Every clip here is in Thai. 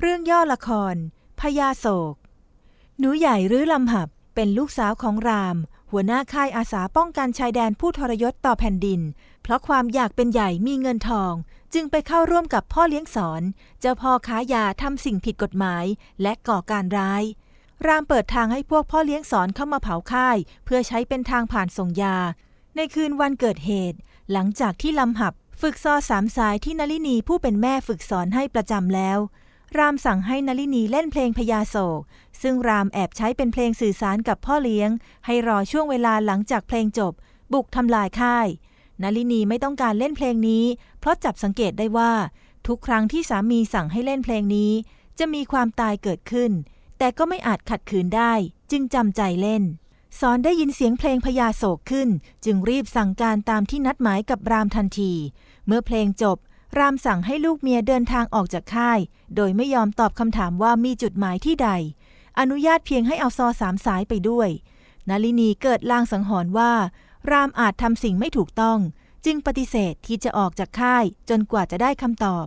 เรื่องย่อละครพญาโศก หนูใหญ่หรือลำหับเป็นลูกสาวของราม หัวหน้าค่ายอาสาป้องกันชายแดนผู้ทรยศต่อแผ่นดิน เพราะความอยากเป็นใหญ่มีเงินทอง จึงไปเข้าร่วมกับพ่อเลี้ยงสอน เจ้าพ่อค้ายาทำสิ่งผิดกฎหมาย และก่อการร้าย รามเปิดทางให้พวกพ่อเลี้ยงสอนเข้ามาเผาค่าย เพื่อใช้เป็นทางผ่านส่งยา ในคืนวันเกิดเหตุ หลังจากที่ลำหับฝึกซอสามสายที่นลินีผู้เป็นแม่ฝึกสอนให้ประจำแล้ว รามสั่งให้นลินีเล่นเพลงพญาโศก ซึ่งรามแอบใช้เป็นเพลงสื่อสารกับพ่อเลี้ยง ให้รอช่วงเวลาหลังจากเพลงจบ บุกทำลายค่ายนลินีไม่ต้องการเล่นเพลงนี้ เพราะจับสังเกตได้ว่า ทุกครั้งที่สามีสั่งให้เล่นเพลงนี้ จะมีความตายเกิดขึ้น แต่ก็ไม่อาจขัดขืนได้ จึงจำใจเล่น สอนได้ยินเสียงเพลงพญาโศกขึ้น จึงรีบสั่งการตามที่นัดหมายกับรามทันที เมื่อเพลงจบ รามสั่งให้ลูกเมียเดินทางออกจากค่าย โดยไม่ยอมตอบคำถามว่ามีจุดหมายที่ใด อนุญาตเพียงให้เอาซอสามสายไปด้วยนลินีเกิดลางสังหรณ์ว่า รามอาจทำสิ่งไม่ถูกต้อง จึงปฏิเสธที่จะออกจากค่ายจนกว่าจะได้คำตอบ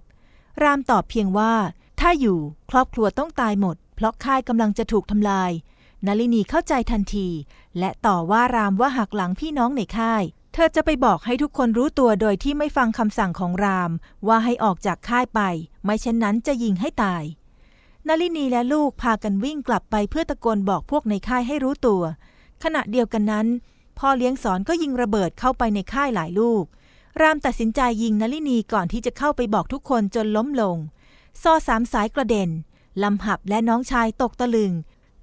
รามตอบเพียงว่า ถ้าอยู่ครอบครัวต้องตายหมด เพราะค่ายกำลังจะถูกทำลายนลินีเข้าใจทันที และต่อว่ารามว่าหักหลังพี่น้องในค่าย ธอจะไปบอกให้ทุกคนรู้ตัวโดยที่ไม่ฟังคำสั่งของราม ว่าให้ออกจากค่ายไป ไม่เช่นนั้นจะยิงให้ตายนลินีและลูกพากันวิ่งกลับไปเพื่อตะโกนบอกพวกในค่ายให้รู้ตัว ขณะเดียวกันนั้น พ่อเลี้ยงสอนก็ยิงระเบิดเข้าไปในค่ายหลายลูก รามตัดสินใจยิงนลินีก่อนที่จะเข้าไปบอกทุกคนจนล้มลง ซอสามสายกระเด็น ลำหับและน้องชายตกตะลึง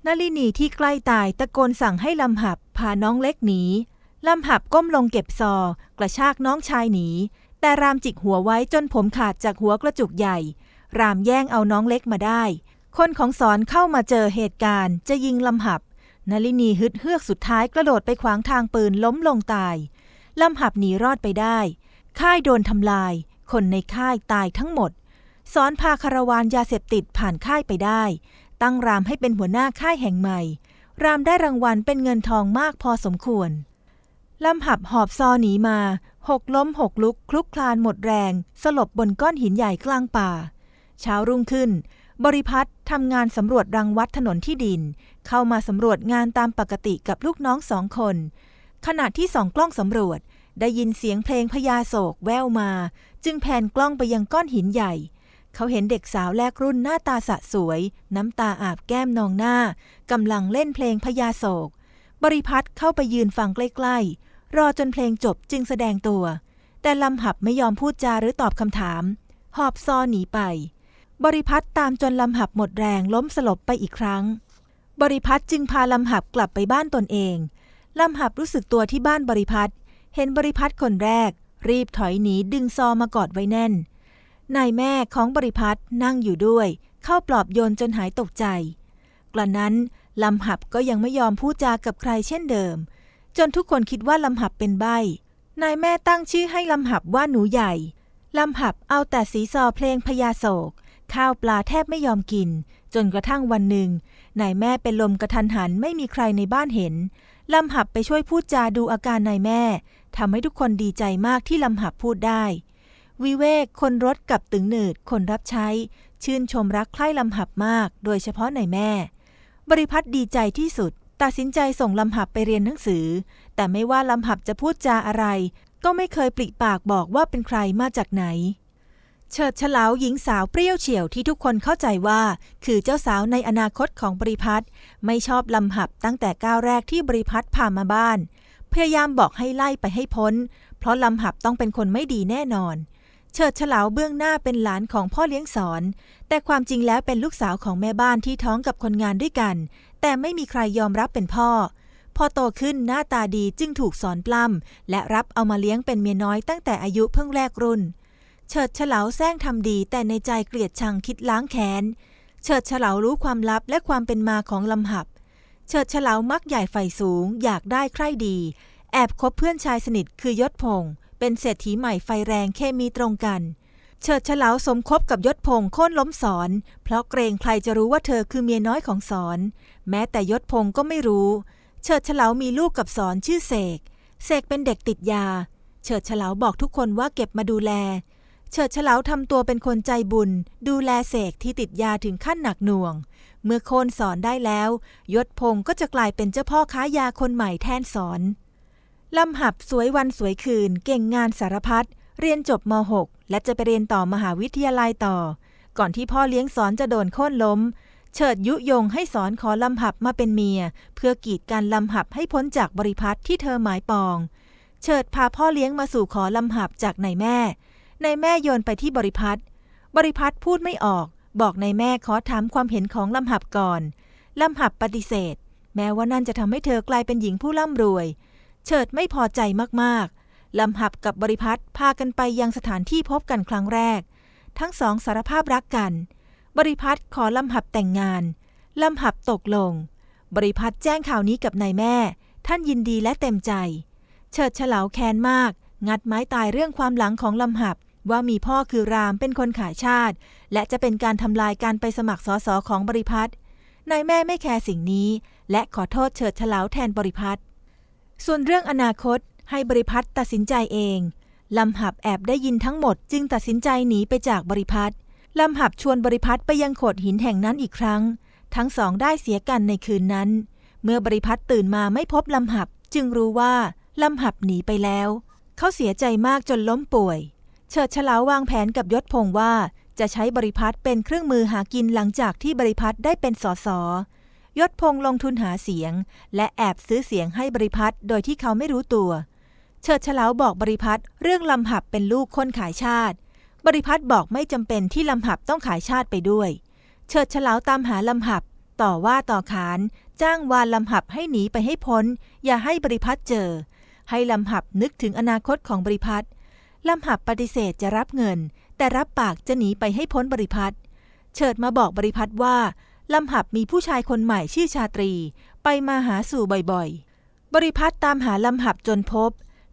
นลินีที่ใกล้ตายตะโกนสั่งให้ลำหับพาน้องเล็กหนี ลำหับก้มลงเก็บซอ กระชากน้องชายหนี แต่รามจิกหัวไว้จนผมขาดจากหัวกระจุกใหญ่ รามแย่งเอาน้องเล็กมาได้ คนของสอนเข้ามาเจอเหตุการณ์ จะยิงลำหับนลินีฮึดเฮือกสุดท้ายกระโดดไปขวางทางปืนล้มลงตาย ลำหับหนีรอดไปได้ ค่ายโดนทำลาย คนในค่ายตายทั้งหมด สอนพาคาราวานยาเสพติดผ่านค่ายไปได้ ตั้งรามให้เป็นหัวหน้าค่ายแห่งใหม่ รามได้รางวัลเป็นเงินทองมากพอสมควร ลำหับหอบซอหนีมาหกล้มหกลุกคลุกคลานหมดแรง สลบบนก้อนหินใหญ่กลางป่า เช้ารุ่งขึ้น บริพัตรทำงานสำรวจรังวัดถนนที่ดิน เข้ามาสำรวจงานตามปกติกับลูกน้องสองคน ขณะที่สองกล้องสำรวจ ได้ยินเสียงเพลงพญาโศกแววมา จึงแผนกล้องไปยังก้อนหินใหญ่ เขาเห็นเด็กสาวแรกรุ่นหน้าตาสะสวย น้ำตาอาบแก้มนองหน้ากำลังเล่นเพลงพญาโศก บริพัตรเข้าไปยืนฟังใกล้ๆ รอจนเพลงจบจึงแสดงตัว แต่ลำหับไม่ยอมพูดจาหรือตอบคำถาม หอบซอหนีไป บริพัตรตามจนลำหับหมดแรงล้มสลบไปอีกครั้ง บริพัตรจึงพาลำหับกลับไปบ้านตนเองลำหับรู้สึกตัวที่บ้านบริพัตรเห็นบริพัตรคนแรก รีบถอยหนีดึงซอมากอดไว้แน่นนายแม่ของบริพัตรนั่งอยู่ด้วย เข้าปลอบโยนจนหายตกใจ กระนั้นลำหับก็ยังไม่ยอมพูดจากับใครเช่นเดิม จนทุกคนคิดว่าลำหับเป็นใบ นายแม่ตั้งชื่อให้ลำหับว่าหนูใหญ่ ลำหับเอาแต่สีซอเพลงพญาโศก ข้าวปลาแทบไม่ยอมกิน จนกระทั่งวันหนึ่ง นายแม่เป็นลมกระทันหันไม่มีใครในบ้านเห็น ลำหับไปช่วยพูดจาดูอาการนายแม่ทำให้ทุกคนดีใจมากที่ลำหับพูดได้ วิเวกคนรถกับตึงหนืดคนรับใช้ ชื่นชมรักใคร่ลำหับมาก โดยเฉพาะนายแม่ บริพัตรดีใจที่สุด ตัดสินใจส่งลำหับไปเรียนหนังสือ แต่ไม่ว่าลำหับจะพูดจาอะไร ก็ไม่เคยปริปากบอกว่าเป็นใครมาจากไหน เฉิดฉลาวหญิงสาวเปรี้ยวเฉียวที่ทุกคนเข้าใจว่า คือเจ้าสาวในอนาคตของบริพัตรไม่ชอบลำหับตั้งแต่ก้าวแรกที่บริพัตรพามาบ้าน พยายามบอกให้ไล่ไปให้พ้น เพราะลำหับต้องเป็นคนไม่ดีแน่นอนเฉิดฉลาวเบื้องหน้าเป็นหลานของพ่อเลี้ยงสอน แต่ความจริงแล้วเป็นลูกสาวของแม่บ้านที่ท้องกับคนงานด้วยกัน แต่ไม่มีใครยอมรับเป็นพ่อ พอโตขึ้นหน้าตาดีจึงถูกสอนปล้ำและรับเอามาเลี้ยงเป็นเมียน้อยตั้งแต่อายุเพิ่งแรกรุ่น เฉิดเฉลาวแซงทำดีแต่ในใจเกลียดชังคิดล้างแค้น เฉิดเฉลารู้ความลับและความเป็นมาของลำหับ เฉิดเฉลาวมักใหญ่ไฟสูง อยากได้ใคร่ดี แอบคบเพื่อนชายสนิทคือยศพงศ์เป็นเศรษฐีใหม่ไฟแรงเคมีตรงกันเฉิดฉลาวสมคบกับยศพงศ์โค่นล้มสอน เพราะเกรงใครจะรู้ว่าเธอคือเมียน้อยของสอน แม้แต่ยศพงศ์ก็ไม่รู้ เฉิดฉลามีลูกกับสอนชื่อเสก เสกเป็นเด็กติดยา เฉิดฉลาบอกทุกคนว่าเก็บมาดูแล เฉิดฉลาทำตัวเป็นคนใจบุญ ดูแลเสกที่ติดยาถึงขั้นหนักหน่วง เมื่อโคนสอนได้แล้ว ยศพงศ์ก็จะกลายเป็นเจ้าพ่อค้ายาคนใหม่แทนสอนลำหับสวยวันสวยคืน เก่งงานสารพัดเรียนจบม .6 และจะไปเรียนต่อมหาวิทยาลัยต่อ ก่อนที่พ่อเลี้ยงสอนจะโดนโค่นล้ม เฉิดยุยงให้สอนขอลำหับมาเป็นเมีย เพื่อกีดการลำหับให้พ้นจากบริพัตรที่เธอหมายปอง เฉิดพาพ่อเลี้ยงมาสู่ขอลำหับจากนายแม่นายแม่โยนไปที่บริพัตรบริพัตรพูดไม่ออก บอกนายแม่ขอถามความเห็นของลำหับก่อนลำหับปฏิเสธ แม้ว่านั่นจะทำให้เธอกลายเป็นหญิงผู้ร่ำรวย เฉิดไม่พอใจมากๆลำหับกับบริพัตรพากันไปยังสถานที่พบกันครั้งแรก ทั้งสองสารภาพรักกัน บริพัตรขอลำหับแต่งงาน ลำหับตกลง บริพัตรแจ้งข่าวนี้กับนายแม่ ท่านยินดีและเต็มใจ เฉิดเฉลาแค้นมาก งัดไม้ตายเรื่องความหลังของลำหับว่ามีพ่อคือรามเป็นคนขายชาติ และจะเป็นการทำลายการไปสมัครสอสอของบริพัตรนายแม่ไม่แคร์สิ่งนี้ และขอโทษเฉิดเฉลาแทนบริพัตรส่วนเรื่องอนาคตให้บริพัตรตัดสินใจเอง ลำหับแอบได้ยินทั้งหมดจึงตัดสินใจหนีไปจากบริพัตร ลำหับชวนบริพัตรไปยังโขดหินแห่งนั้นอีกครั้ง ทั้งสองได้เสียกันในคืนนั้น เมื่อบริพัตรตื่นมาไม่พบลำหับ จึงรู้ว่าลำหับหนีไปแล้ว เขาเสียใจมากจนล้มป่วย เฉิดฉลาววางแผนกับยศพงว่าจะใช้บริพัตรเป็นเครื่องมือหากินหลังจากที่บริพัตรได้เป็นสสยศพงลงทุนหาเสียง และแอบซื้อเสียงให้บริพัตรโดยที่เขาไม่รู้ตัว เฉิดฉลาวบอกบริพัตรเรื่องลำหับเป็นลูกคนขายชาติ บริพัตรบอกไม่จำเป็นที่ลำหับต้องขายชาติไปด้วย เฉิดฉลาวตามหาลำหับ ต่อว่าต่อขาน จ้างวานลำหับให้หนีไปให้พ้น อย่าให้บริพัตรเจอ ให้ลำหับนึกถึงอนาคตของบริพัตรลำหับปฏิเสธจะรับเงิน แต่รับปากจะหนีไปให้พ้นบริพัตรเฉิดมาบอกบริพัตรว่าลำหับมีผู้ชายคนใหม่ชื่อชาตรี ไปมาหาสู่บ่อยๆ บริพัตรตามหาลำหับจนพบ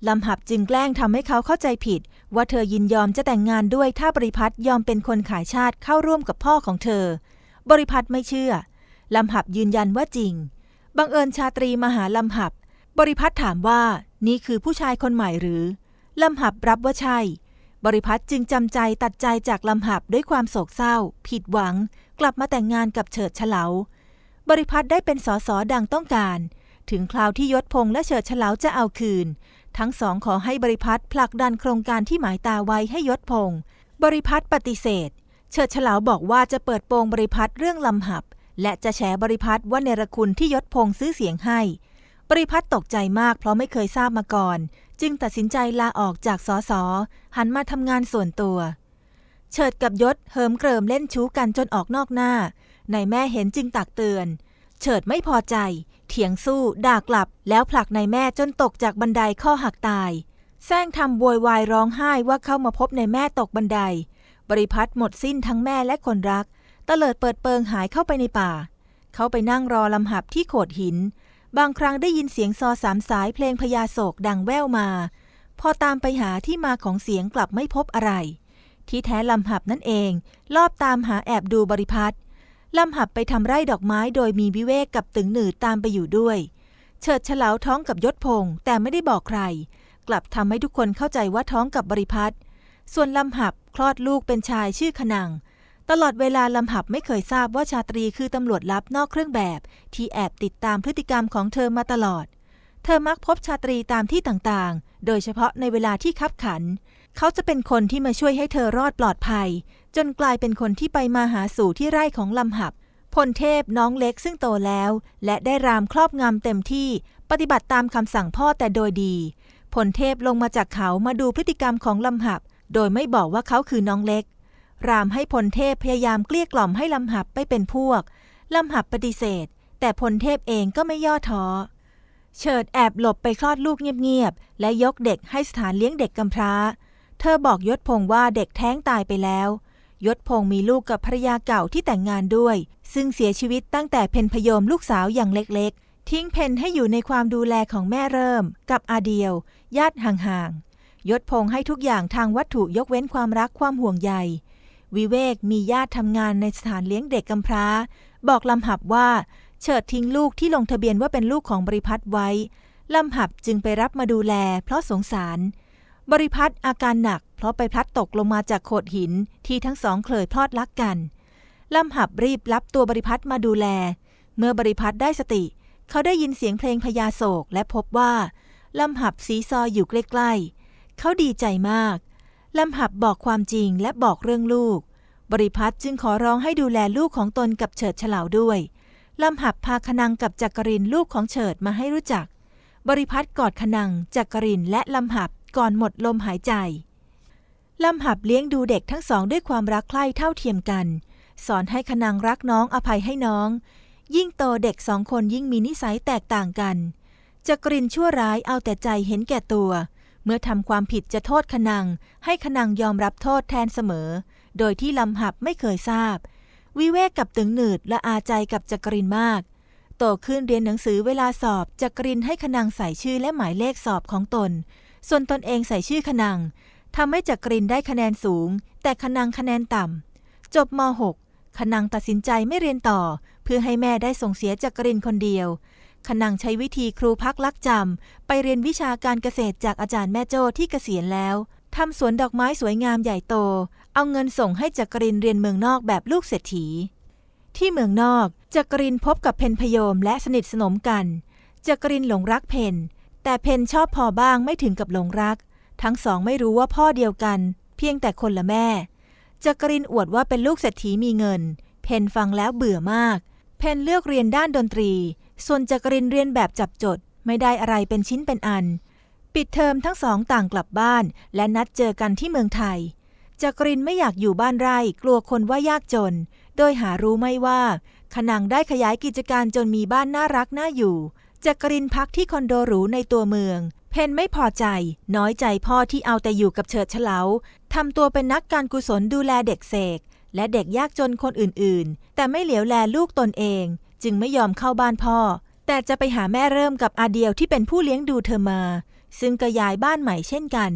ลำหับจึงแกล้งทำให้เขาเข้าใจผิด ว่าเธอยินยอมจะแต่งงานด้วยถ้าบริพัตรยอมเป็นคนขายชาติเข้าร่วมกับพ่อของเธอ บริพัตรไม่เชื่อ ลำหับยืนยันว่าจริง บังเอิญชาตรีมาหาลำหับ บริพัตรถามว่านี่คือผู้ชายคนใหม่หรือ ลำหับรับว่าใช่ บริพัตรจึงจำใจตัดใจจากลำหับด้วยความโศกเศร้า ผิดหวัง กลับมาแต่งงานกับเฉิดเฉลา บริพัตรได้เป็นสสดังต้องการ ถึงคราวที่ยศพงษ์และเฉิดเฉลาจะเอาคืน ทั้งสองขอให้บริพัตรผลักดันโครงการที่หมายตาไว้ให้ยศพงษ์บริพัตรปฏิเสธ เฉิดเฉลาบอกว่าจะเปิดโปงบริพัตรเรื่องลำหับ และจะแฉบริพัตรว่าเนรคุณที่ยศพงษ์ซื้อเสียงให้ บริพัตรตกใจมากเพราะไม่เคยทราบมาก่อน จึงตัดสินใจลาออกจากสสหันมาทำงานส่วนตัว เฉิดกับยศเหิมเกริมเล่นชู้กันจนออกนอกหน้า ในแม่เห็นจึงตักเตือน เฉิดไม่พอใจ เถียงสู้ ด่ากลับ แล้วผลักนายแม่จนตกจากบันไดข้อหักตาย แซงทำโวยวายร้องไห้ว่าเข้ามาพบนายแม่ตกบันได บริพัตรหมดสิ้นทั้งแม่และคนรักตลิดเปิดเปิงหายเข้าไปในป่า เขาไปนั่งรอลำหับที่โขดหิน บางครั้งได้ยินเสียงซอสามสายเพลงพญาโศกดังแว่วมา พอตามไปหาที่มาของเสียงกลับไม่พบอะไร ที่แท้ลำหับนั่นเอง ลอบตามหาแอบดูบริพัตร ลำหับไปทำไร่ดอกไม้โดยมีวิเวกกับตึงหนืดตามไปอยู่ด้วย เฉิดเฉลาท้องกับยศพงษ์แต่ไม่ได้บอกใคร กลับทำให้ทุกคนเข้าใจว่าท้องกับบริพัตรส่วนลำหับคลอดลูกเป็นชายชื่อขนัง ตลอดเวลาลำหับไม่เคยทราบว่าชาตรีคือตำรวจลับนอกเครื่องแบบ ที่แอบติดตามพฤติกรรมของเธอมาตลอด เธอมักพบชาตรีตามที่ต่างๆ โดยเฉพาะในเวลาที่คับขัน เขาจะเป็นคนที่มาช่วยให้เธอรอดปลอดภัย จนกลายเป็นคนที่ไปมาหาสู่ที่ไร่ของลำหับ พลเทพน้องเล็กซึ่งโตแล้ว และได้รามครอบงำเต็มที่ปฏิบัติตามคำสั่งพ่อแต่โดยดี พลเทพลงมาจากเขามาดูพฤติกรรมของลำหับ โดยไม่บอกว่าเขาคือน้องเล็ก รามให้พลเทพพยายามเกลี้ยกล่อมให้ลำหับไปเป็นพวก ลำหับปฏิเสธ แต่พลเทพเองก็ไม่ย่อท้อ เฉิดแอบหลบไปคลอดลูกเงียบๆ และยกเด็กให้สถานเลี้ยงเด็กกำพร้า เธอบอกยศพงว่าเด็กแท้งตายไปแล้ว ยศพงษ์มีลูกกับภรรยาเก่าที่แต่งงานด้วย ซึ่งเสียชีวิตตั้งแต่เพนพยมลูกสาวอย่างเล็กๆ ทิ้งเพนให้อยู่ในความดูแลของแม่เริ่ม กับอาเดียว ญาติห่างๆยศพงษ์ให้ทุกอย่างทางวัตถุยกเว้นความรักความห่วงใย วิเวกมีญาติทำงานในสถานเลี้ยงเด็กกำพร้า บอกลำหับว่าเฉิดทิ้งลูกที่ลงทะเบียนว่าเป็นลูกของบริพัตรไว้ลำหับจึงไปรับมาดูแล เพราะสงสาร บริพัตรอาการหนัก เพราะไปพลัดตกลงมาจากโขดหินที่ทั้งสองเคยพลอดรักกันลำหับรีบรับตัวบริพัตรมาดูแล เมื่อบริพัตรได้สติ เขาได้ยินเสียงเพลงพญาโศกและพบว่าลำหับสีซออยู่ใกล้ๆ เขาดีใจมาก ลำหับบอกความจริงและบอกเรื่องลูก บริพัตรจึงขอร้องให้ดูแลลูกของตนกับเฉิดเฉลาวด้วย ลำหับพาคนังกับจักรินลูกของเฉิดมาให้รู้จัก บริพัตรกอดคนังจักรินและลำหับ ก่อนหมดลมหายใจลำหับเลี้ยงดูเด็กทั้งสองด้วยความรักใคร่เท่าเทียมกัน สอนให้คนังรักน้องอภัยให้น้อง ยิ่งโตเด็กสองคนยิ่งมีนิสัยแตกต่างกันจักรินชั่วร้ายเอาแต่ใจเห็นแก่ตัว เมื่อทำความผิดจะโทษคนังให้คนังยอมรับโทษแทนเสมอ โดยที่ลำหับไม่เคยทราบ วิเวกกับตึงหนืดและอาใจกับจักรินมาก โตขึ้นเรียนหนังสือเวลาสอบจักรินให้คนังใส่ชื่อและหมายเลขสอบของตน ส่วนตนเองใส่ชื่อคนังทำให้จักรินได้คะแนนสูง แต่คนังคะแนนต่ำจบม .6 คนังตัดสินใจไม่เรียนต่อ เพื่อให้แม่ได้ส่งเสียจักรินคนเดียวขนังใช้วิธีครูพักลักจำไปเรียนวิชาการเกษตรจากอาจารย์แม่โจ้ที่เกษียณแล้วทำสวนดอกไม้สวยงามใหญ่โต เอาเงินส่งให้จักรินเรียนเมืองนอกแบบลูกเศรษฐี ที่เมืองนอกจักรินพบกับเพนพยมและสนิทสนมกันจักรินหลงรักเพน แต่เพนชอบพอบ้างไม่ถึงกับหลงรัก ทั้งสองไม่รู้ว่าพ่อเดียวกัน เพียงแต่คนละแม่จักรินอวดว่าเป็นลูกเศรษฐีมีเงิน เพนฟังแล้วเบื่อมาก เพนเลือกเรียนด้านดนตรี ส่วนจักรินเรียนแบบจับจด ไม่ได้อะไรเป็นชิ้นเป็นอัน ปิดเทอมทั้งสองต่างกลับบ้าน และนัดเจอกันที่เมืองไทยจักรินไม่อยากอยู่บ้านไร่กลัวคนว่ายากจน โดยหารู้ไม่ว่าขนังได้ขยายกิจการจนมีบ้านน่ารักน่าอยู่ จักรินพักที่คอนโดหรูในตัวเมือง เพนไม่พอใจ น้อยใจพ่อที่เอาแต่อยู่กับเฉิดเฉลาทำตัวเป็นนักการกุศลดูแลเด็กเสก และเด็กยากจนคนอื่นๆ แต่ไม่เหลียวแลลูกตนเอง จึงไม่ยอมเข้าบ้านพ่อ แต่จะไปหาแม่เริ่มกับอาเดียวที่เป็นผู้เลี้ยงดูเธอมา ซึ่งก็ย้ายบ้านใหม่เช่นกัน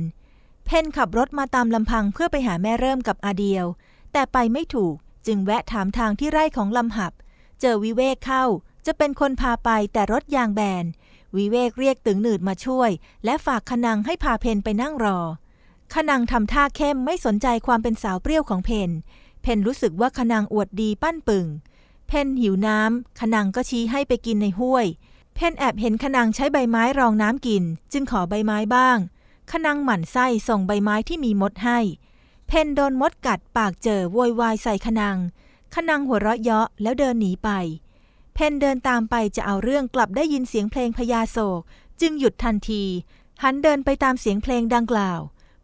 เพนขับรถมาตามลำพังเพื่อไปหาแม่เริ่มกับอาเดียว แต่ไปไม่ถูกจึงแวะถามทางที่ไร่ของลำหับ เจอวิเวกเข้า จะเป็นคนพาไปแต่รถยางแบน วิเวกเรียกตึงหนืดมาช่วย และฝากขนังให้พาเพนไปนั่งรอขนังทำท่าเข้มไม่สนใจความเป็นสาวเปรี้ยวของเพน เพนรู้สึกว่าขนังอวดดีปั้นปึงเพนหิวน้ำขนังก็ชี้ให้ไปกินในห้วย เพนแอบเห็นขนังใช้ใบไม้รองน้ำกิน จึงขอใบไม้บ้างขนังหมั่นไส้ส่งใบไม้ที่มีมดให้ เพนโดนมดกัดปากเจอโวยวายใส่ขนังขนังหัวเราะเยาะแล้วเดินหนีไป เพนเดินตามไปจะเอาเรื่องกลับได้ยินเสียงเพลงพญาโศก จึงหยุดทันที หันเดินไปตามเสียงเพลงดังกล่าว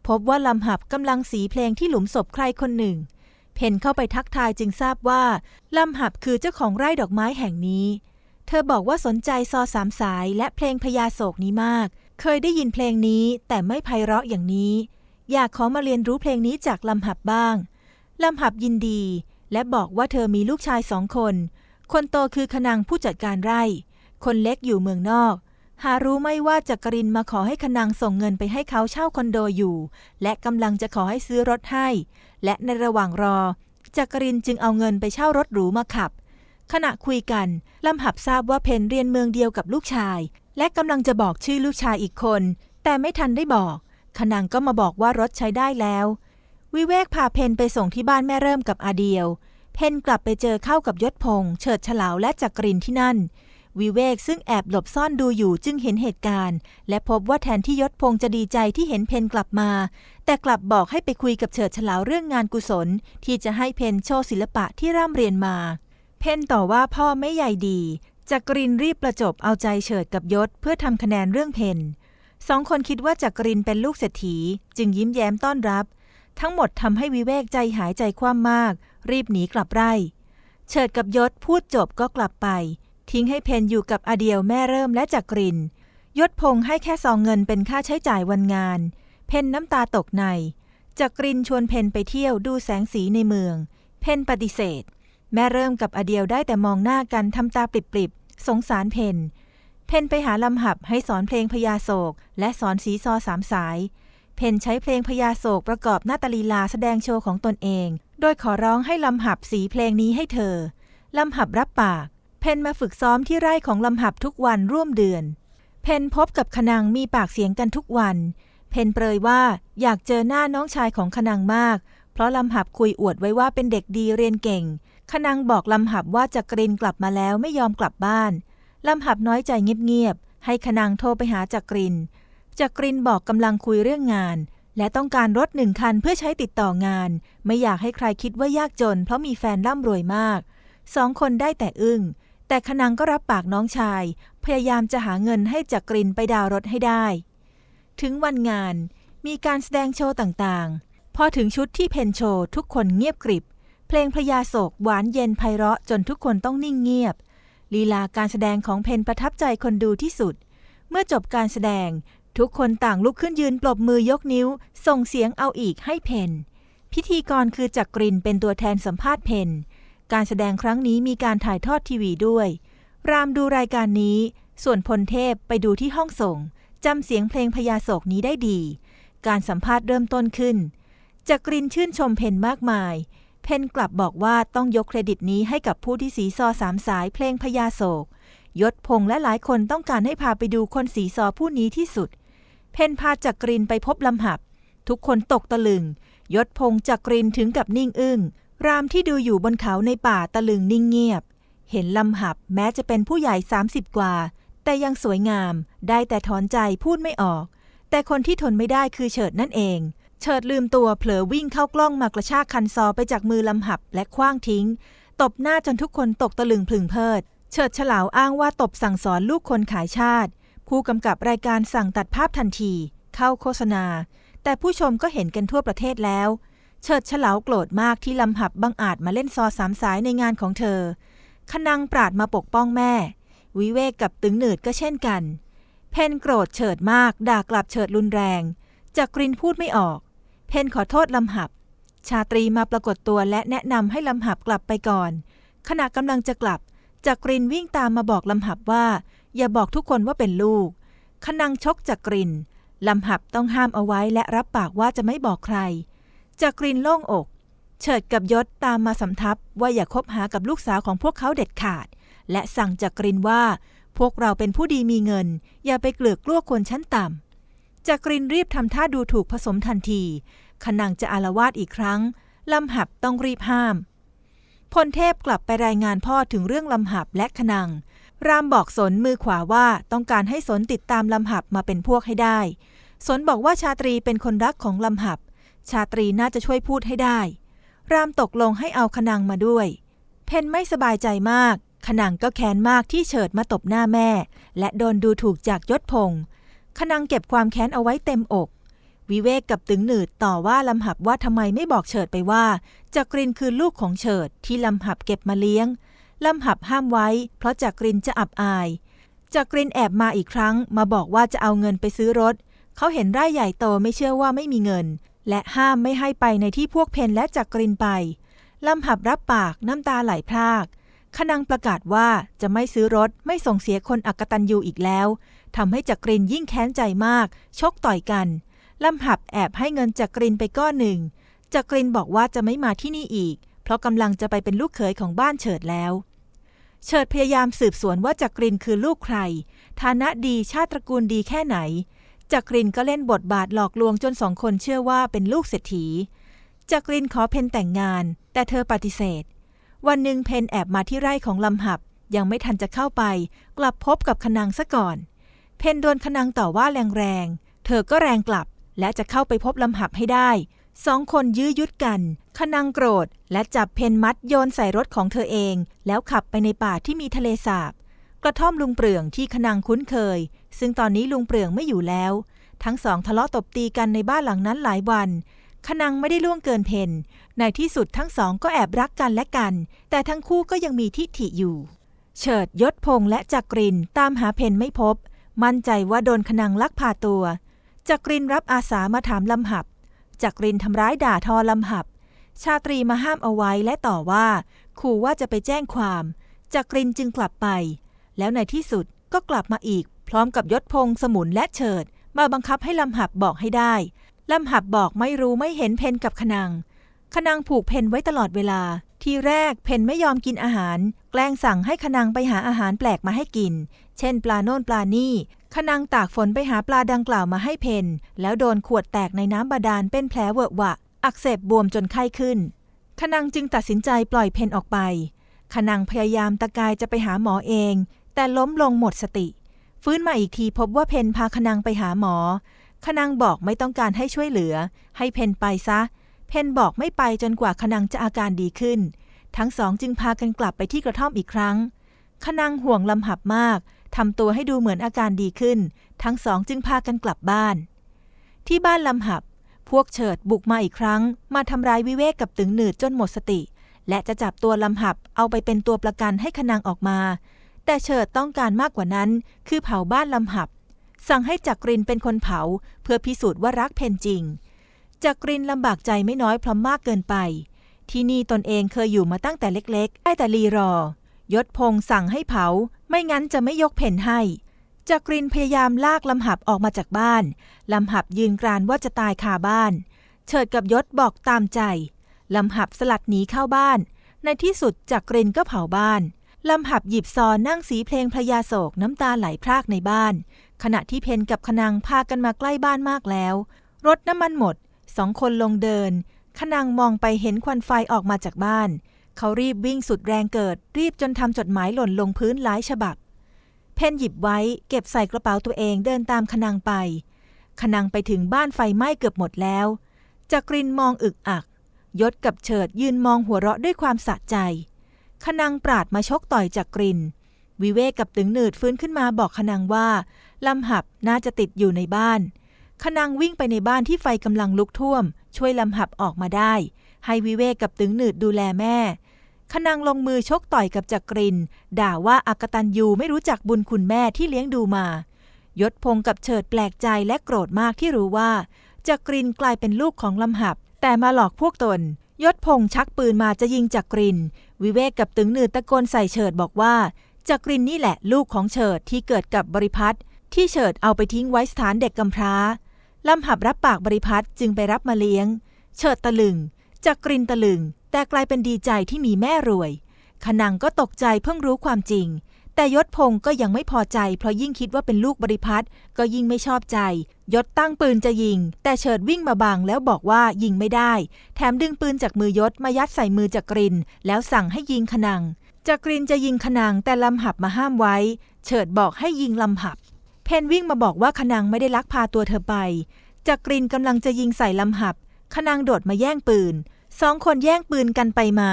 พบว่าลำหับกำลังสีเพลงที่หลุมศพใครคนหนึ่ง เพนเข้าไปทักทายจึงทราบว่าลำหับคือเจ้าของไร่ดอกไม้แห่งนี้ เธอบอกว่าสนใจซอสามสายและเพลงพญาโศกนี้มาก เคยได้ยินเพลงนี้แต่ไม่ไพเราะอย่างนี้ อยากขอมาเรียนรู้เพลงนี้จากลำหับบ้างลำหับยินดี และบอกว่าเธอมีลูกชายสองคน คนโตคือขนังผู้จัดการไร่ คนเล็กอยู่เมืองนอก หารู้ไม่ว่าจักรินมาขอให้ขนังส่งเงินไปให้เขาเช่าคอนโดอยู่ และกำลังจะขอให้ซื้อรถให้ และในระหว่างรอ จักรินจึงเอาเงินไปเช่ารถหรูมาขับ ขณะคุยกันลำหับทราบว่าเพนเรียนเมืองเดียวกับลูกชาย และกำลังจะบอกชื่อลูกชายอีกคน แต่ไม่ทันได้บอก ขนังก็มาบอกว่ารถใช้ได้แล้ว วิเวกพาเพนไปส่งที่บ้านแม่เริ่มกับอาเดียว เพนกลับไปเจอเข้ากับยศพงษ์เฉิดฉลาวและจักรินที่นั่น วิเวกซึ่งแอบหลบซ่อนดูอยู่จึงเห็นเหตุการณ์ และพบว่าแทนที่ยศพงษ์จะดีใจที่เห็นเพนกลับมา แต่กลับบอกให้ไปคุยกับเฉิดฉลาวเรื่องงานกุศล ที่จะให้เพนโชว์ศิลปะที่ร่ำเรียนมา เพนต่อว่าพ่อไม่ใหญ่ดีจักรินรีบประจบเอาใจเฉิดกับยศเพื่อทำคะแนนเรื่องเพนสองคนคิดว่าจักรินเป็นลูกเศรษฐี จึงยิ้มแย้มต้อนรับ ทั้งหมดทำให้วิเวกใจหายใจคว่ำมาก รีบหนีกลับไร่ เฉิดกับยศพูดจบก็กลับไป ทิ้งให้เพนอยู่กับอเดียวแม่เริ่มและจักริน ยศพงให้แค่ซองเงินเป็นค่าใช้จ่ายวันงาน เพนน้ำตาตกใน จักรินชวนเพนไปเที่ยวดูแสงสีในเมือง เพนปฏิเสธ แม่เริ่มกับอเดียวได้แต่มองหน้ากันทำตาปริบๆสงสารเพนเพนไปหาลำหับให้สอนเพลงพญาโศกและสอนสีซอสามสาย เพนใช้เพลงพญาโศกประกอบหน้าตลีลาแสดงโชว์ของตนเอง โดยขอร้องให้ลำหับสีเพลงนี้ให้เธอ ลำหับรับปาก เพนมาฝึกซ้อมที่ไร่ของลำหับทุกวันร่วมเดือน เพนพบกับขนังมีปากเสียงกันทุกวัน เพนเปรยว่าอยากเจอหน้าน้องชายของขนังมาก เพราะลำหับคุยอวดไว้ว่าเป็นเด็กดีเรียนเก่ง ขนังบอกลำหับว่าจักรินกลับมาแล้วไม่ยอมกลับบ้าน ลำหับน้อยใจเงียบๆ ให้ขนังโทรไปหาจักริน จักรินบอกกำลังคุยเรื่องงาน และต้องการรถหนึ่งคันเพื่อใช้ติดต่องาน ไม่อยากให้ใครคิดว่ายากจน เพราะมีแฟนร่ำรวยมาก สองคนได้แต่อึ้ง แต่ขนังก็รับปากน้องชาย พยายามจะหาเงินให้จักรินไปดาวรถให้ได้ ถึงวันงาน มีการแสดงโชว์ต่างๆ พอถึงชุดที่เพนโชว์ทุกคนเงียบกริบ เพลงพระยาโศกหวานเย็นไพเราะจนทุกคนต้องนิ่งเงียบลีลาการแสดงของเพนประทับใจคนดูที่สุด เมื่อจบการแสดง ทุกคนต่างลุกขึ้นยืนปรบมือยกนิ้ว ส่งเสียงเอาอีกให้เพน พิธีกรคือจักรินเป็นตัวแทนสัมภาษณ์เพน การแสดงครั้งนี้มีการถ่ายทอดทีวีด้วย รามดูรายการนี้ ส่วนพลเทพไปดูที่ห้องส่งจำเสียงเพลงพญาโศกนี้ได้ดี การสัมภาษณ์เริ่มต้นขึ้น จักรินชื่นชมเพนมากมาย เพนกลับบอกว่าต้องยกเครดิตนี้ให้กับผู้ที่สีซอสามสายเพลงพญาโศก ยศพงษ์และหลายคนต้องการให้พาไปดูคนสีซอผู้นี้ที่สุด เพนพาจักรินไปพบลำหับ ทุกคนตกตะลึง ยศพงจักรินถึงกับนิ่งอึ้ง รามที่ดูอยู่บนเขาในป่าตะลึงนิ่งเงียบ เห็นลำหับแม้จะเป็นผู้ใหญ่ 30 กว่า แต่ยังสวยงาม ได้แต่ถอนใจพูดไม่ออก แต่คนที่ทนไม่ได้คือเฉิดนั่นเอง เฉิดลืมตัวเผลอวิ่งเข้ากล้องมากระชากคันซอไปจากมือลำหับและคว้างทิ้ง ตบหน้าจนทุกคนตกตะลึงพลึงเพิด เฉิดฉลาวอ้างว่าตบสั่งสอนลูกคนขายชาติ ผู้กำกับรายการสั่งตัดภาพทันที เข้าโฆษณา แต่ผู้ชมก็เห็นกันทั่วประเทศแล้ว เฉิดเฉลาโกรธมากที่ลำหับบังอาจมาเล่นซอสามสายในงานของเธอ ขนังปราดมาปกป้องแม่ วิเวกกับตึงหนืดก็เช่นกัน เพนโกรธเฉิดมาก ด่ากลับเฉิดรุนแรงจักรินพูดไม่ออก เพนขอโทษลำหับ ชาตรีมาปรากฏตัวและแนะนำให้ลำหับกลับไปก่อน ขณะกำลังจะกลับจักรินวิ่งตามมาบอกลำหับว่า อย่าบอกทุกคนว่าเป็นลูก ขนังชกจักรินลำหับต้องห้ามเอาไว้และรับปากว่าจะไม่บอกใครจักรินโล่งอก เฉิดกับยศตามมาสำทับว่าอย่าคบหากับลูกสาวของพวกเขาเด็ดขาด และสั่งจักรินว่า พวกเราเป็นผู้ดีมีเงิน อย่าไปเกลือกกลัวคนชั้นต่ำจักรินรีบทำท่าดูถูกผสมทันที ขนังจะอารวาสอีกครั้งลำหับต้องรีบห้ามพลเทพกลับไปรายงานพ่อถึงเรื่องลำหับและขนัง รามบอกสนมือขวาว่าต้องการให้สนติดตามลำหับมาเป็นพวกให้ได้ สนบอกว่าชาตรีเป็นคนรักของลำหับ ชาตรีน่าจะช่วยพูดให้ได้ รามตกลงให้เอาขนังมาด้วย เพนไม่สบายใจมาก ขนังก็แค้นมากที่เฉิดมาตบหน้าแม่ และโดนดูถูกจากยศพงขนังเก็บความแค้นเอาไว้เต็มอก วิเวกกับตึงหนืดต่อว่าลำหับว่าทำไมไม่บอกเฉิดไปว่าจักรินคือลูกของเฉิดที่ลำหับเก็บมาเลี้ยง ลำหับห้ามไว้ เพราะจักรินจะอับอายจักรินแอบมาอีกครั้ง มาบอกว่าจะเอาเงินไปซื้อรถ เขาเห็นไร่ใหญ่โตไม่เชื่อว่าไม่มีเงิน และห้ามไม่ให้ไปในที่พวกเพนและจักรินไปลำหับรับปากน้ำตาไหลพรากขนังประกาศว่าจะไม่ซื้อรถไม่ส่งเสียคนอักตันยูอีกแล้วทำให้จักรินยิ่งแค้นใจมาก ชกต่อยกันลำหับแอบให้เงินจักรินไปก้อนหนึ่งจักรินบอกว่าจะไม่มาที่นี่อีก เพราะกำลังจะไปเป็นลูกเขยของบ้านเฉิดแล้ว เฉิดพยายามสืบสวนว่าจักรินคือลูกใคร ฐานะดีชาติตระกูลดีแค่ไหน จักรินก็เล่นบทบาทหลอกลวงจนสองคนเชื่อว่าเป็นลูกเศรษฐี จักรินขอเพนแต่งงาน แต่เธอปฏิเสธ วันหนึ่งเพนแอบมาที่ไร่ของลำหับ ยังไม่ทันจะเข้าไป กลับพบกับขนังซะก่อน เพนโดนขนังต่อว่าแรงๆ เธอก็แรงกลับ และจะเข้าไปพบลำหับให้ได้ สองคนยื้อยุดกัน ขนังโกรธ และจับเพนมัดโยนใส่รถของเธอเอง แล้วขับไปในป่าที่มีทะเลสาบ กระท่อมลุงเปลืองที่ขนังคุ้นเคย ซึ่งตอนนี้ลุงเปลืองไม่อยู่แล้ว ทั้งสองทะเลาะตบตีกันในบ้านหลังนั้นหลายวัน ขนังไม่ได้ล่วงเกินเพน ในที่สุดทั้งสองก็แอบรักกันและกัน แต่ทั้งคู่ก็ยังมีทิฐิอยู่ เฉิดยศพงและจักรินตามหาเพนไม่พบ มั่นใจว่าโดนขนังลักพาตัว จักรินรับอาสามาถามลำหับ จักรินทำร้ายด่าทอลำหับ ชาตรีมาห้ามเอาไว้และต่อว่าขู่ว่าจะไปแจ้งความ จักรินจึงกลับไป แล้วในที่สุดก็กลับมาอีก พร้อมกับยศพงสมุนและเฉิด มาบังคับให้ลำหับบอกให้ได้ลำหับบอกไม่รู้ไม่เห็นเพนกับขนังขนังผูกเพนไว้ตลอดเวลา ทีแรกเพนไม่ยอมกินอาหาร แกล้งสั่งให้ขนังไปหาอาหารแปลกมาให้กิน เช่น ปลาโน่นปลานี่ขนังตากฝนไปหาปลาดังกล่าวมาให้เพนแล้วโดนขวดแตกในน้ำบาดาลเป็นแผลเวอะหวะ อักเสบบวมจนไข้ขึ้นขนังจึงตัดสินใจปล่อยเพนออกไปขนังพยายามตะกายจะไปหาหมอเอง แต่ล้มลงหมดสติ ฟื้นมาอีกทีพบว่าเพนพาขนังไปหาหมอขนังบอกไม่ต้องการให้ช่วยเหลือ ให้เพนไปซะเพนบอกไม่ไปจนกว่าขนังจะอาการดีขึ้น ทั้งสองจึงพากันกลับไปที่กระท่อมอีกครั้ง ขนังห่วงลำหับมากทำตัวให้ดูเหมือนอาการดีขึ้น ทั้งสองจึงพากันกลับบ้าน ที่บ้านลำหับ พวกเฉิดบุกมาอีกครั้ง มาทำร้ายวิเวกกับตึงหนืดจนหมดสติ และจะจับตัวลำหับเอาไปเป็นตัวประกันให้ขนังออกมา แต่เฉิดต้องการมากกว่านั้น คือเผาบ้านลำหับ สั่งให้จักรินเป็นคนเผา เพื่อพิสูจน์ว่ารักเพนจริง จักรินลำบากใจไม่น้อยเพราะมากเกินไป ที่นี่ตนเองเคยอยู่มาตั้งแต่เล็กๆ ได้แต่รีรอ ยศพงสั่งให้เผา ไม่งั้นจะไม่ยกเพนให้ จักรินพยายามลากลำหับออกมาจากบ้าน ลำหับยืนกรานว่าจะตายคาบ้าน เฉิดกับยศบอกตามใจ ลำหับสลัดหนีเข้าบ้าน ในที่สุดจักรินก็เผาบ้าน ลำหับหยิบซอนนั่งสีเพลงพระยาโศกน้ำตาไหลพรากในบ้าน ขณะที่เพนกับขนังพากันมาใกล้บ้านมากแล้ว รถน้ำมันหมด สองคนลงเดิน ขนังมองไปเห็นควันไฟออกมาจากบ้าน เขารีบวิ่งสุดแรงเกิด รีบจนทำจดหมายหล่นลงพื้นหลายฉบับ เพนหยิบไว้เก็บใส่กระเป๋าตัวเองเดินตามขนังไป ขนังไปถึงบ้านไฟไหม้เกือบหมดแล้วจักรินมองอึกอัก ยศกับเฉิดยืนมองหัวเราะด้วยความสะใจ ขนังปราดมาชกต่อยจักริน วิเวกกับตึงหนืดฟื้นขึ้นมาบอกขนังว่าลำหับน่าจะติดอยู่ในบ้าน ขนังวิ่งไปในบ้านที่ไฟกำลังลุกท่วม ช่วยลำหับออกมาได้ ให้วิเวกกับตึงหนืดดูแลแม่ขนังลงมือชกต่อยกับจักริน ด่าว่าอากตันยูไม่รู้จักบุญคุณแม่ที่เลี้ยงดูมา ยศพงกับเฉิดแปลกใจและโกรธมากที่รู้ว่าจักรินกลายเป็นลูกของลำหับ แต่มาหลอกพวกตน ยศพงชักปืนมาจะยิงจักริน วิเวกกับตึงหนืดตะโกนใส่เฉิดบอกว่าจักรินนี่แหละลูกของเฉิดที่เกิดกับบริพัตรที่เฉิดเอาไปทิ้งไว้สถานเด็กกำพร้า ลำหับรับปากบริพัตรจึงไปรับมาเลี้ยง เฉิดตะลึงจักกรินตะลึง แต่กลายเป็นดีใจที่มีแม่รวย ขนังก็ตกใจเพิ่งรู้ความจริง แต่ยศพงศ์ก็ยังไม่พอใจ เพราะยิ่งคิดว่าเป็นลูกบริพัตรก็ยิ่งไม่ชอบใจ ยศตั้งปืนจะยิง แต่เฉิดวิ่งมาบังแล้วบอกว่ายิงไม่ได้ แถมดึงปืนจากมือยศมายัดใส่มือจักริน แล้วสั่งให้ยิงขนังจักรินจะยิงขนังแต่ลำหับมาห้ามไว้ เฉิดบอกให้ยิงลำหับ เพนวิ่งมาบอกว่าขนังไม่ได้ลักพาตัวเธอไปจักรินกำลังจะยิงใส่ลำหับขนังโดดมาแย่งปืน สองคนแย่งปืนกันไปมา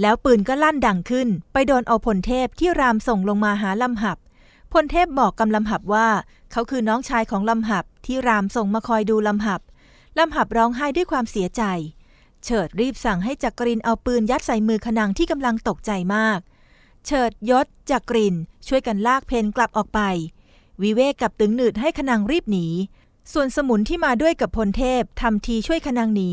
แล้วปืนก็ลั่นดังขึ้น ไปโดนเอาพลเทพที่รามส่งลงมาหาลำหับพลเทพบอกกำลำหับว่า เขาคือน้องชายของลำหับที่รามส่งมาคอยดูลำหับลำหับร้องไห้ด้วยความเสียใจ เฉิดรีบสั่งให้จักรินเอาปืนยัดใส่มือขนังที่กำลังตกใจมาก เฉิดยศจักรินช่วยกันลากเพนกลับออกไป วิเวกกับตึงหนืดให้ขนังรีบหนี ส่วนสมุนที่มาด้วยกับพลเทพทำทีช่วยขนังหนี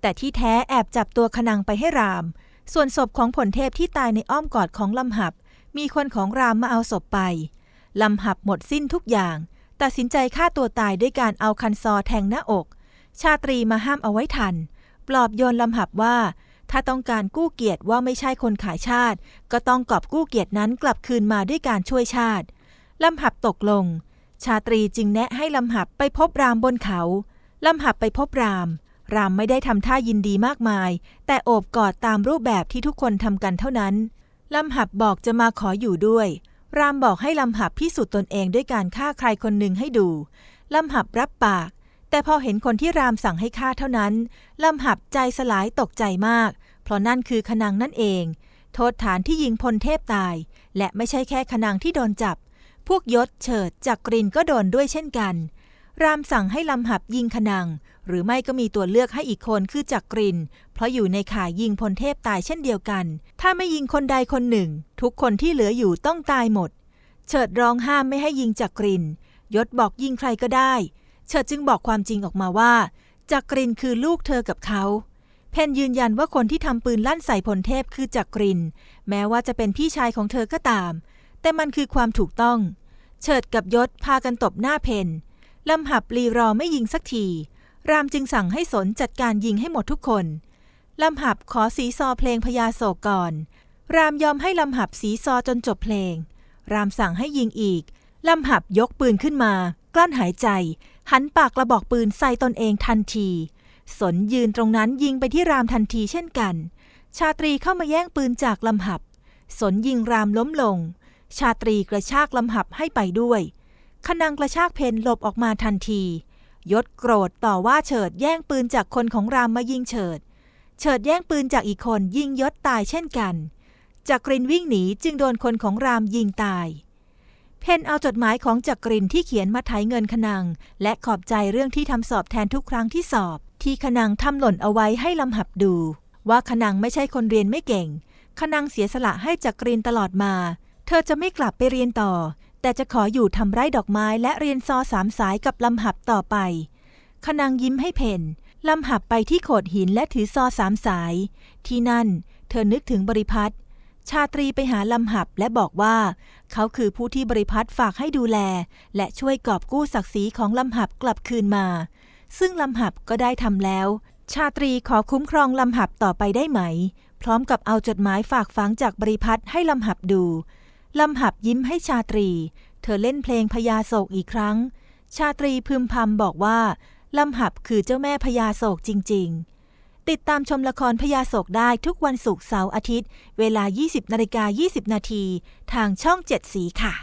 แต่ที่แท้แอบจับตัวขนังไปให้ราม ส่วนศพของผลเทพที่ตายในอ้อมกอดของลำหับ มีคนของรามมาเอาศพไปลำหับหมดสิ้นทุกอย่าง ตัดสินใจฆ่าตัวตายด้วยการเอาคันซอแทงหน้าอก ชาตรีมาห้ามเอาไว้ทัน ปลอบโยนลำหับว่า ถ้าต้องการกู้เกียรติว่าไม่ใช่คนขายชาติ ก็ต้องกอบกู้เกียรตินั้นกลับคืนมาด้วยการช่วยชาติ ลำหับตกลง ชาตรีจึงแนะให้ลำหับไปพบรามบนเขาลำหับไปพบราม รามไม่ได้ทำท่ายินดีมากมาย แต่โอบกอดตามรูปแบบที่ทุกคนทำกันเท่านั้นลำหับบอกจะมาขออยู่ด้วย รามบอกให้ลำหับพิสูจน์ตนเองด้วยการฆ่าใครคนหนึ่งให้ดูลำหับรับปาก แต่พอเห็นคนที่รามสั่งให้ฆ่าเท่านั้นลำหับใจสลายตกใจมาก เพราะนั่นคือขนังนั่นเอง โทษฐานที่ยิงพลเทพตาย และไม่ใช่แค่ขนังที่โดนจับ พวกยศเฉิดจักรินก็โดนด้วยเช่นกัน รามสั่งให้ลำหับยิงขนัง หรือไม่ก็มีตัวเลือกให้อีกคนคือจักริน เพราะอยู่ในข่ายยิงพลเทพตายเช่นเดียวกัน ถ้าไม่ยิงคนใดคนหนึ่ง ทุกคนที่เหลืออยู่ต้องตายหมด เฉิดร้องห้ามไม่ให้ยิงจักริน ยศบอกยิงใครก็ได้ เฉิดจึงบอกความจริงออกมาว่าจักรินคือลูกเธอกับเขาเพนยืนยันว่าคนที่ทำปืนลั่นใส่พลเทพคือจักริน แม้ว่าจะเป็นพี่ชายของเธอก็ตาม แต่มันคือความถูกต้อง เฉิดกับยศพากันตบหน้าเพนลำหับลีรอไม่ยิงสักที รามจึงสั่งให้สนจัดการยิงให้หมดทุกคนลำหับขอสีซอเพลงพญาโศกก่อน รามยอมให้ลำหับสีซอจนจบเพลง รามสั่งให้ยิงอีกลำหับยกปืนขึ้นมา กลั้นหายใจ หันปากกระบอกปืนใส่ตนเองทันที สนยืนตรงนั้นยิงไปที่รามทันทีเช่นกัน ชาตรีเข้ามาแย่งปืนจากลำหับ สนยิงรามล้มลง ชาตรีกระชากลำหับให้ไปด้วยขนังกระชากเพนหลบออกมาทันที ยศโกรธต่อว่าเฉิดแย่งปืนจากคนของรามมายิงเฉิด เฉิดแย่งปืนจากอีกคนยิงยศตายเช่นกันจักรินวิ่งหนีจึงโดนคนของรามยิงตาย เพนเอาจดหมายของจักรินที่เขียนมาไถเงินขนัง และขอบใจเรื่องที่ทำสอบแทนทุกครั้งที่สอบ ที่ขนังทำหล่นเอาไว้ให้ลำหับดู ว่าขนังไม่ใช่คนเรียนไม่เก่งขนังเสียสละให้จักรินตลอดมา ธอจะไม่กลับไปเรียนต่อ แต่จะขออยู่ทำไร่ดอกไม้และเรียนซอสามสายกับลำหับต่อไป ขนังยิ้มให้เพนลำหับไปที่โขดหินและถือซอสามสาย ที่นั่น เธอนึกถึงบริพัตรชาตรีไปหาลำหับและบอกว่า เขาคือผู้ที่บริพัตรฝากให้ดูแล และช่วยกอบกู้ศักดิ์ศรีของลำหับกลับคืนมา ซึ่งลำหับก็ได้ทำแล้ว ชาตรีขอคุ้มครองลำหับต่อไปได้ไหม พร้อมกับเอาจดหมายฝากฝังจากบริพัตรให้ลำหับดู ลำหับยิ้มให้ชาตรี เธอเล่นเพลงพญาโศกอีกครั้ง ชาตรีพึมพำบอกว่า ลำหับคือเจ้าแม่พญาโศกจริง ๆ ติดตามชมละครพญาโศกได้ทุกวันศุกร์เสาร์อาทิตย์ เวลา 20นาฬิกา20 นาทีทางช่อง 7 สีค่ะ